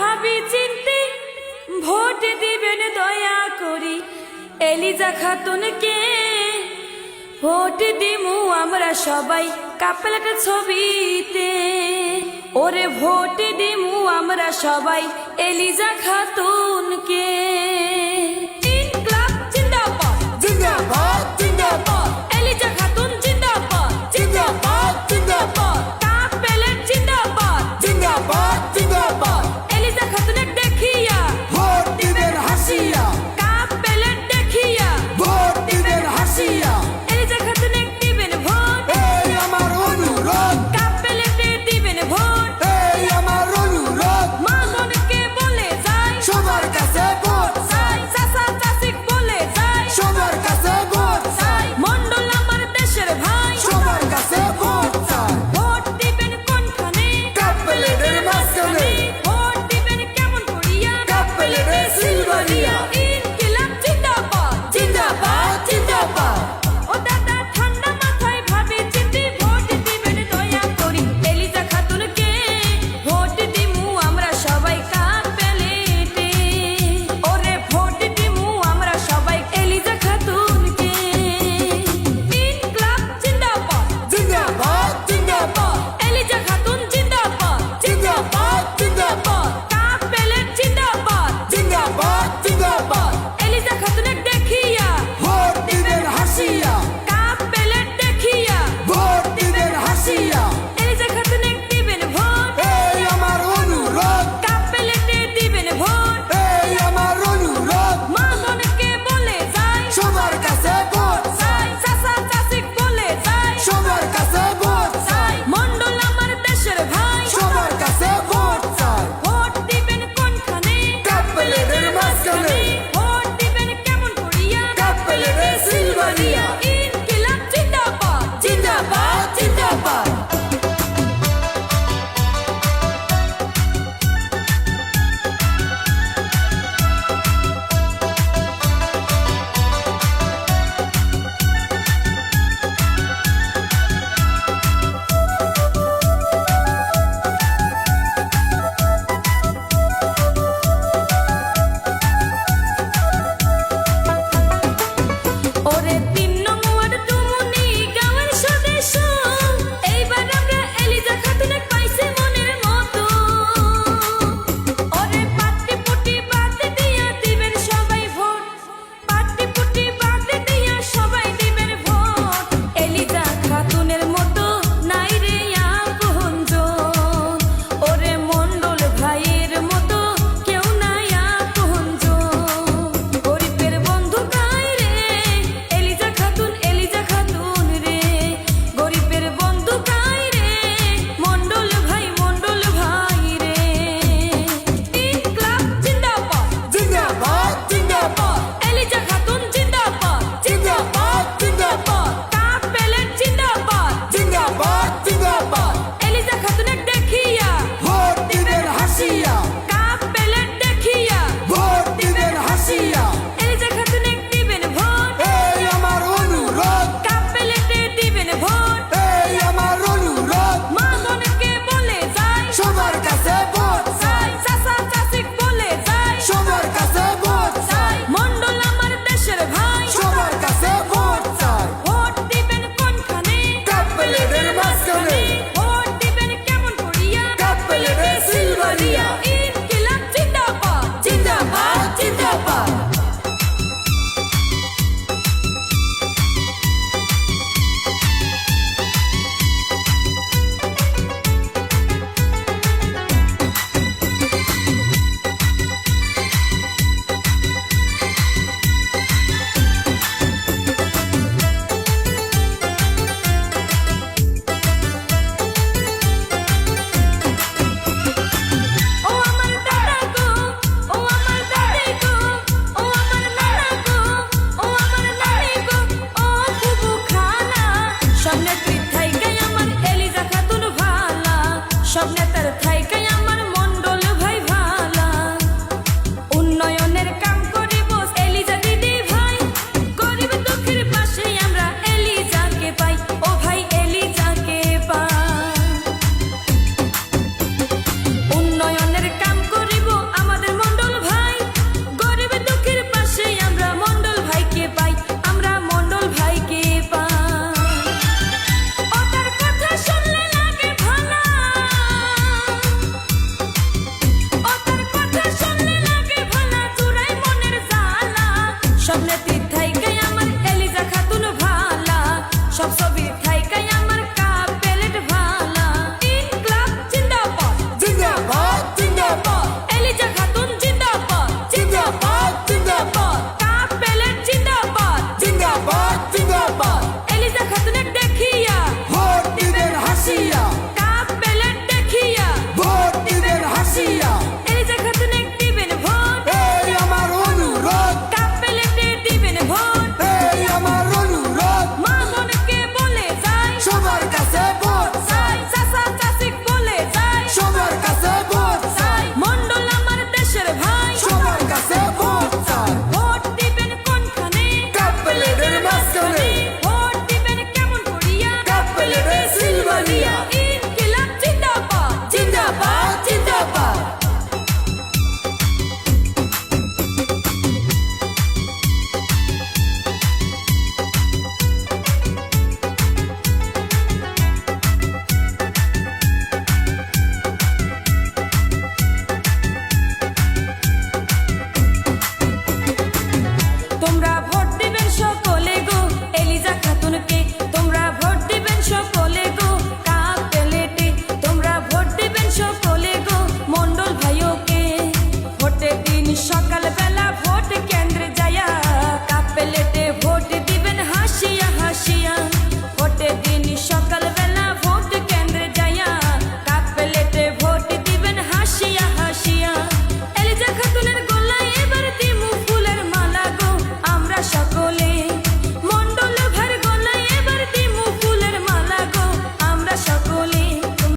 ভাবি চিনতে, ভোট দিবেন দয়া করি। এলিজা খাতুনকে ভোট দিমু আমরা সবাই কাপলাটা ছবিতে। ওরে ভোট দিমু আমরা সবাই এলিজা খাতুনকে।